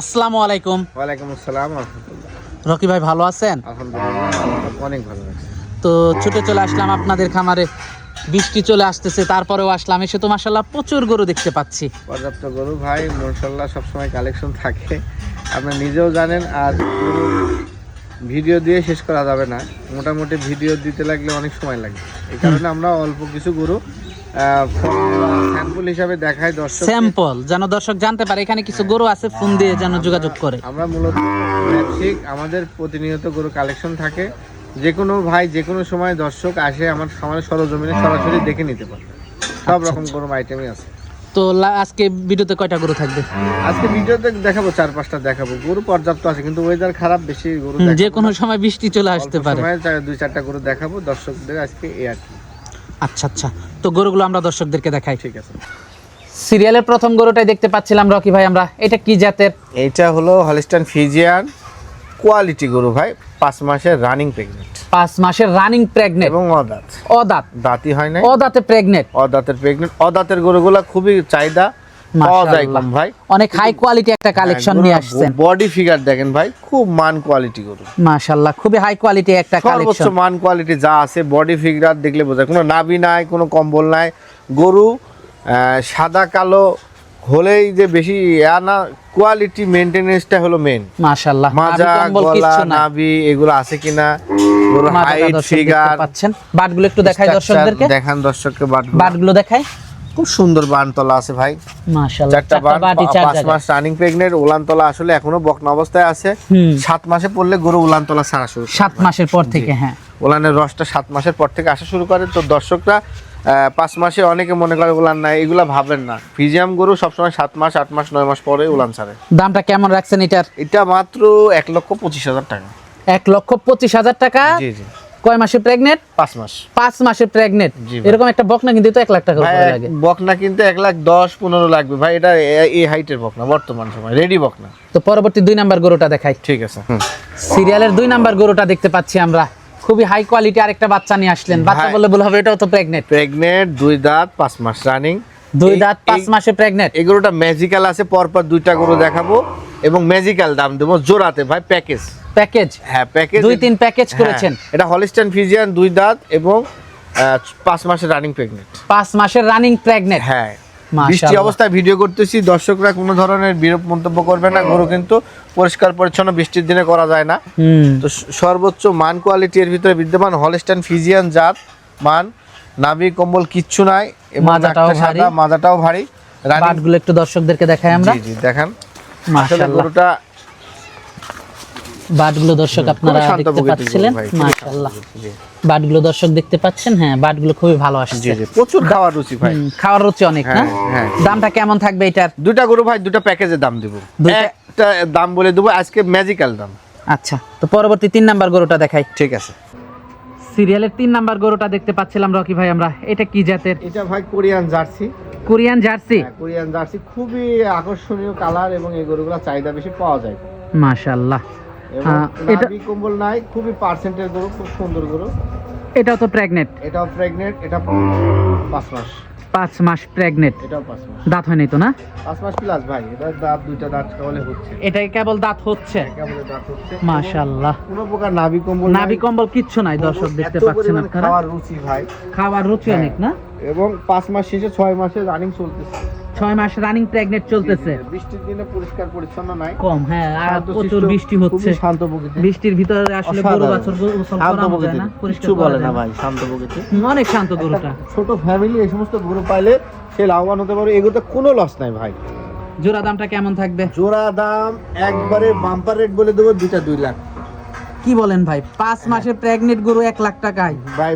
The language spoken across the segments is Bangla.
আসসালামু আলাইকুম। ওয়ালাইকুম আসসালাম রকি ভাই ভালো আছেন? আলহামদুলিল্লাহ অনেক ভালো তো ছুটে চলে আসলাম আপনাদের খামারে। বৃষ্টি চলে আসতেছে তারপরেও আসলাম। এসে তো মাসাল্লাহ প্রচুর গরু দেখতে পাচ্ছি। পর্যাপ্ত গরু ভাই মশাল্লাহ সবসময় কালেকশন থাকে। আপনি নিজেও জানেন আর ভিডিও দিয়ে শেষ করা যাবে না। মোটামুটি ভিডিও দিতে লাগলে অনেক সময় লাগে। এই কারণে আমরা অল্প কিছু গরু স্যাম্পল হিসাবে দেখাই দর্শক স্যাম্পল যেন দর্শক জানতে পারে এখানে কিছু গরু আছে ফোন দিয়ে যেন যোগাযোগ করে। আমরা মূলত ব্যবসায়িক আমাদের প্রতিনিয়ত গরু কালেকশন থাকে। যে কোনো ভাই যে কোনো সময় দর্শক আসে আমার খামারের সরজমিনে সরাসরি দেখে নিতে পারবে সব আচ্ছা, রকম গরু আইটেমই আছে। তো আজকে ভিডিওতে কয়টা গরু থাকবে? আজকে ভিডিওতে দেখাবো চার পাঁচটা দেখাবো। গরু পর্যাপ্ত আছে কিন্তু ওয়েদার খারাপ বেশি গরু যে কোনো সময় বৃষ্টি চলে আসতে পারে। দুই চারটা গরু দেখাবো। দর্শকদের আজকে এই আর কি। আচ্ছা আচ্ছা। তো গরুগুলো আমরা দর্শকদেরকে দেখাই। ঠিক আছে। সিরিয়ালের প্রথম গরুটাই দেখতে পাচ্ছিলাম রকি ভাই আমরা। এটা কি জাতের? এটা হলো হলিস্টান ফিজিয়ান কোয়ালিটি গরু ভাই পাঁচ মাসের রানিং প্রেগনেন্ট। পাঁচ মাসের রানিং প্রেগনেন্ট। এবং অদাঁত। অদাত। দাঁতি হয় না অদাতে প্রেগনেন্ট। অদাঁতের প্রেগনেন্ট। অদাতের গরুগুলো খুবই চাহিদা। ভাই। অনেক হাই কোয়ালিটি একটা কালেকশন নিয়ে আসছেন। বডি ফিগার দেখেন ভাই খুব মান কোয়ালিটি গরু। মাশাআল্লাহ খুবই হাই কোয়ালিটি একটা সর্বোচ্চ মান কোয়ালিটি যা আছে বডি ফিগার দেখলে বোঝা কোনো নাভি নাই কোনো কম্বল নাই। গরু সাদা কালো হলেই যে বেশি না কোয়ালিটি মেনটেনেন্সটা হলো মেন মাশাআল্লাহ মাজা গলা নাভি এগুলো আছে কিনা? গরু মাথাটা হাইট ফিগার পাচ্ছেন। বাটগুলো একটু দেখাই দর্শকদেরকে। দেখান দর্শককে বাট বাটগুলো দেখাই। খুব সুন্দর বানতলা আছে ভাই। চারটা চারটা বান পাঁচ মাস রানিং প্রেগনেন্ট উলানতলা আসলে এখনও বকনা অবস্থায় আছে। সাত মাসে পড়লে গরু উলানতলা ছাড়া শুরু সাত মাসের পর থেকে হ্যাঁ। উলানের রসটা সাত মাসের পর থেকে আসা শুরু করে। তো দর্শকরা পাঁচ মাসে অনেকে মনে করে উলান নাই এগুলা ভাবেন না। ফিজিয়াম গরু সবসময় সাত মাস আট মাস নয় মাস পরে উলান ছাড়ে। দামটা কেমন রাখছেন এটার? এটা মাত্র এক লক্ষ পঁচিশ হাজার টাকা। এক লক্ষ পঁচিশ হাজার টাকা? জি জি। কয় মাসে প্রেগনেন্ট পাঁচ মাস। পাঁচ মাসে প্রেগনেন্ট এরকম একটা বকনা কিন্তু তো এক লাখ টাকা লাগে। বকনা কিনতে এক লাখ দশ পনেরো লাগবে। ভাই এটা এ- এই হাইটের বকনা বর্তমান সময়। রেডি বকনা। তো পরবর্তী দুই নাম্বার গরুটা দেখাই। ঠিক আছে। সিরিয়ালের দুই নাম্বার গরুটা দেখতে পাচ্ছি আমরা। খুবই হাই কোয়ালিটি আরেকটা বাচ্চা নিয়ে আসলেন। বাচ্চা। বলে বলে হবে এটাও তো প্রেগনেন্ট প্রেগনেন্ট দুই দাঁত পাঁচ মাস রানিং দুই দাঁত পাঁচ মাসে প্রেগনেন্ট এই গরুটা ম্যাজিক্যাল আছে পরপর দুইটা গরু দেখাবো। এবং ম্যাজিক্যাল দাম দেবো জোড়াতে ভাই প্যাকেজ প্যাকেজ। হ্যাঁ প্যাকেজ দুই তিন প্যাকেজ করেছেন। এটা হলিস্টান ফিজিয়ান দুই দাঁত এবং পাঁচ মাসের রানিং প্রেগনেন্ট পাঁচ মাসের রানিং প্রেগনেন্ট হ্যাঁ। বৃষ্টি অবস্থায় ভিডিও করতেছি। দর্শকরা কোনো ধরনের বিরূপ মন্তব্য করবে না। গরু কিন্তু পরিষ্কার পরিচ্ছন্ন বৃষ্টির দিনে করা যায় না। হুম। তো সর্বোচ্চ মান কোয়ালিটি এর ভিতরে বিদ্যমান হলিস্টান ফিজিয়ান জাত মান নাভি কম্বল কিচ্ছু নাই মাজাটাও ভারী। মাজাটাও ভারী। রানিং বাটগুলো একটু দর্শকদেরকে দেখাই আমরা। জি জি দেখান। আসলে গরুটা বাটগুলো দর্শক আপনারা দেখতে পাচ্ছিলেন। মাশাআল্লাহ। বাটগুলো দর্শক দেখতে পাচ্ছেন হ্যাঁ বাটগুলো খুবই ভালো আসছে। জি প্রচুর খাওয়ার রুচি ভাই। খাওয়ার রুচি অনেক না? হ্যাঁ, হ্যাঁ। দামটা কেমন থাকবে এটার? দুটা গরু ভাই দুটা প্যাকেজের দাম দেবো। একটা দাম বলে দেবো আজকে ম্যাজিক্যাল দাম। আচ্ছা তো পরবর্তী তিন নাম্বার গরুটা দেখাই। ঠিক আছে। সিরিয়ালের তিন নাম্বার গরুটা দেখতে পাচ্ছিলাম রকি ভাই আমরা। এটা কি জাতের? এটা ভাই কোরিয়ান জার্সি। Korean jersey? হ্যাঁ, কোরিয়ান জার্সি। খুবই আকর্ষণীয় কালার এবং এই গরুগুলো চাহিদা বেশি পাওয়া যায়। মাশাআল্লাহ। এটা- কম্বল নাই খুবই পার্সেন্টের গরু খুব সুন্দর গরু। এটাও তো প্রেগনেন্ট এটাও প্রেগনেন্ট এটা পাঁচ মাস। পাঁচ মাস প্রেগনেন্ট এটাও পাঁচ মাস। দাঁত হয়নি তো না? পাঁচ মাস প্লাস ভাই এটা দাঁত দুইটা দাঁত কেবলে হচ্ছে। এটাই কেবল দাঁত হচ্ছে? কেবলে দাঁত হচ্ছে। মাশাআল্লাহ। কোনো প্রকার নাভি কম্বল নাভি কম্বল কিচ্ছু নাই দর্শক দেখতে এত পাচ্ছেন আপনারা। খাওয়ার রুচি ভাই। খাওয়ার রুচি হ্যাঁ। অনেক না? এবং পাঁচ মাস শেষে ছয় মাসে রানিং চলতেছে। ছয় মাস রানিং প্রেগনেন্ট চলতেছে। বৃষ্টির দিনে পরিষ্কার পরিচ্ছন্ন নাই। কম হ্যাঁ আর প্রচুর বৃষ্টি হচ্ছে। শান্ত প্রকৃতি বৃষ্টির ভিতরে আসলে গরু। বাছুর গোসল করানো যায় না কিছু বলে না না। ভাই শান্ত প্রকৃতি অনেক শান্ত গরুটা। ছোট ফ্যামিলি এই সমস্ত গরু পাইলে সে লাভবান হতে পারে এগুলোতে কোনো লস নাই ভাই। জোড়া দামটা কেমন থাকবে? জোড়া দাম একবারে বাম্পার রেট বলে দেবো দুইটা দুই লাখ। কি বলেন ভাই পাঁচ মাসের প্রেগনেন্ট গরু এক লাখ টাকায়। ভাই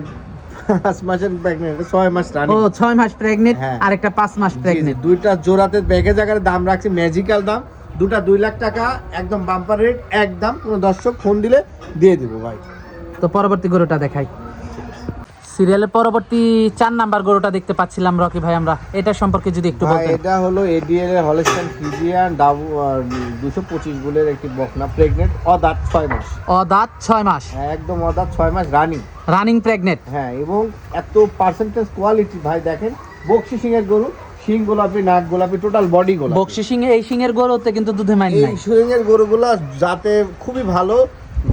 পাঁচ মাসের প্রেগনেন্ট ছয় মাস ও ছয় মাস প্রেগনেন্ট। আর একটা পাঁচ মাস প্রেগনেন্ট দুইটা জোড়াতে ব্যাগে জায়গার দাম রাখছি ম্যাজিক্যাল দাম। দুটা দুই লাখ টাকা একদম বাম্পার রেট একদম। কোনো দর্শক ফোন দিলে দিয়ে দিব ভাই। তো পরবর্তী গরুটা দেখাই। সিরিয়ালের পরবর্তী চার নাম্বার গরুটা দেখতে পাচ্ছিলাম রকি ভাই আমরা। এটা সম্পর্কে যদি একটু ভাই বলতেন। এটা হলো এডিএল এর হলস্টাইন দুশো পঁচিশ বুলের একটি বকনা প্রেগনেন্ট অদাঁত ছয় মাস। ও দাঁত ছয় মাস। হ্যাঁ একদম অদাঁত ছয় মাস রানিং রানিং প্রেগনেন্ট হ্যাঁ এবং এত পার্সেন্টেজ কোয়ালিটি ভাই দেখেন বক্সি সিং এর গরু শিং গোলাপি নাক গোলাপি টোটাল বডি গোলাপি। বক্সি সিং এই সিং এর গরুতে কিন্তু দুধে মাইন এই নাই। শিং এর গরুগুলা যাতে খুবই ভালো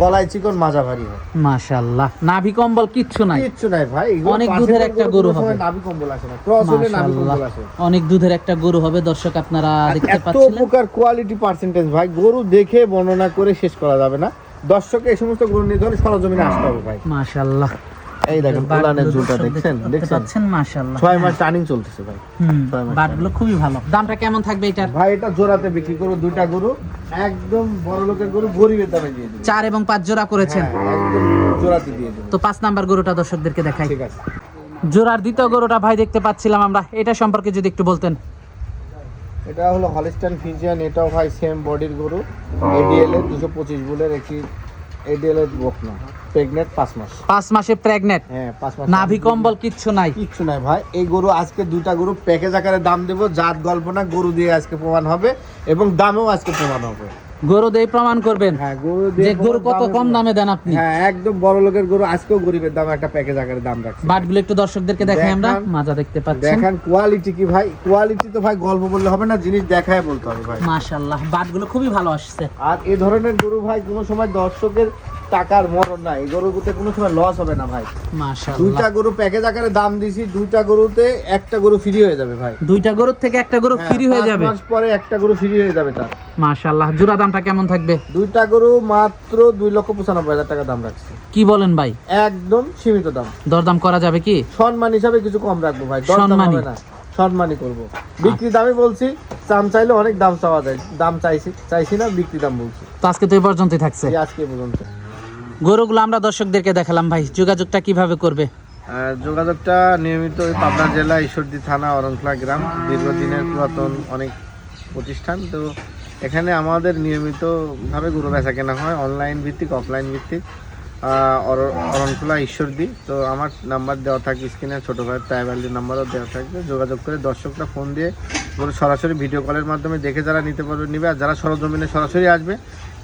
গলায় চিকন মাজা ভারী হয়। মাশাআল্লাহ। নাভি কম্বল কিচ্ছু নাই। কিচ্ছু নাই ভাই অনেক দুধের একটা গরু হবে। নাভি কম্বল আসে না। ক্রস হলে নাভি কম্বল আসে অনেক দুধের একটা গরু হবে দর্শক আপনারা দেখতে এত প্রকার কোয়ালিটি পার্সেন্টেজ ভাই গরু দেখে বর্ণনা করে শেষ করা যাবে না। দর্শক এই সমস্ত গরু নিয়ে ধরে সরজমিনে আসতে হবে ভাই। মাশাআল্লাহ। এই দেখেন উলানের ঝুলটা দেখছেন? দেখছেন? মাশাআল্লাহ। মাস টার্নিং চলতেছে ভাই। মাস বাটগুলো খুবই ভালো। দামটা কেমন থাকবে এটার? ভাই এটা জোড়াতে বিক্রি করো দুইটা গরু। একদম বড় লোকের গরু গরিবের দামে দিয়ে দেবো। চার এবং পাঁচ জোড়া করেছেন? হ্যাঁ, একদম জোড়াতে দিয়ে দেবো। তো পাঁচ নাম্বার গরুটা দর্শকদেরকে দেখাই। ঠিক আছে। জোড়ার দ্বিতীয় গরুটা ভাই দেখতে পাচ্ছিলাম আমরা। এটা সম্পর্কে যদি একটু বলতেন। এটা হলো হলিস্টান ফিজিয়ান এটাও ভাই সেম বডির গরু। এডিএল এর দুশো পঁচিশ বুলের একটি এডিএল এর বকনা। প্রেগনেন্ট পাঁচ মাস। পাঁচ মাসে প্রেগনেন্ট হ্যাঁ পাঁচ মাস নাভি কম্বল কিচ্ছু নাই? কিচ্ছু নাই ভাই। এই গরু আজকে দুইটা গরু প্যাকেজ আকারে দাম দেবো জাত গল্প না গরু দিয়ে আজকে প্রমাণ হবে এবং দামেও আজকে প্রমাণ হবে। গরু দিয়ে প্রমাণ করবেন? হ্যাঁ গরু যে গরু কত কম দামে দেন আপনি? হ্যাঁ একদম বড় লোকের গরু আজকেও গরিবের দাম একটা প্যাকেজ আকারে দাম রাখছে। বাটগুলো একটু দর্শকদেরকে দেখাই আমরা। মাজা দেখতে পাচ্ছেন। দেখেন কোয়ালিটি কি ভাই? কোয়ালিটি তো ভাই গল্প বললে হবে না জিনিস দেখায় বলতে হবে ভাই। মাশাআল্লাহ বাটগুলো খুবই ভালো আসছে। আর এই ধরনের গরু ভাই কোনো সময় দর্শকের টাকার মরণ নাই। গরুগুতে কোনো সময় লস হবে না ভাই। মাশাআল্লাহ। দুইটা গরু প্যাকেজ আকারে দাম দিছি দুইটা গরুতে একটা গরু ফ্রি হয়ে যাবে ভাই। দুইটা গরুর থেকে একটা গরু হ্যাঁ, ফ্রি হয়ে পাঁচ যাবে? মাস পরে একটা গরু ফ্রি হয়ে যাবে তার। মাশাআল্লাহ। জোড়া দামটা কেমন থাকবে? দুইটা গরু মাত্র দুই লক্ষ পঁচানব্বই হাজার টাকা দাম রাখছে। কি বলেন ভাই? একদম সীমিত দাম। দরদাম করা যাবে কি? সম্মান হিসাবে কিছু কম রাখব ভাই। দরদাম। হবে না। সম্মানই করব। বিক্রি দামই বলছি দাম চাইলে অনেক দাম চাওয়া যায়। দাম চাইছি চাইছি না বিক্রি দাম বলছি। তো আজকে তো এই পর্যন্তই থাকছে। আজকে পর্যন্ত। গরুগুলো আমরা দর্শকদেরকে দেখালাম ভাই, যোগাযোগটা কীভাবে করবে? যোগাযোগটা নিয়মিত পাবনা জেলা ঈশ্বরদী থানা অরণখোলা গ্রাম, দীর্ঘদিনের পুরাতন অনেক প্রতিষ্ঠান। তো এখানে আমাদের নিয়মিতভাবে গরু বেচা কেনা হয় অনলাইন ভিত্তিক অফলাইন ভিত্তিক অরণখোলা ঈশ্বরদী। তো আমার নাম্বার দেওয়া থাকবে স্ক্রিনে ছোটো ভাই ট্রাইবালির নাম্বারও দেওয়া থাকবে। যোগাযোগ করে দর্শকরা ফোন দিয়ে সরাসরি ভিডিও কলের মাধ্যমে দেখে যারা নিতে পারবে, নিবে। আর যারা সরজমিনে সরাসরি আসবে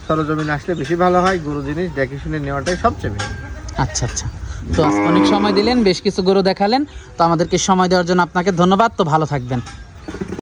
সরজমিনে আসলে বেশি ভালো হয়, গরু জিনিস দেখে শুনে নেওয়াটাই সবচেয়ে বেশি। আচ্ছা আচ্ছা। তো অনেক সময় দিলেন, বেশ কিছু গরু দেখালেন। তো আমাদেরকে সময় দেওয়ার জন্য আপনাকে ধন্যবাদ। তো ভালো থাকবেন।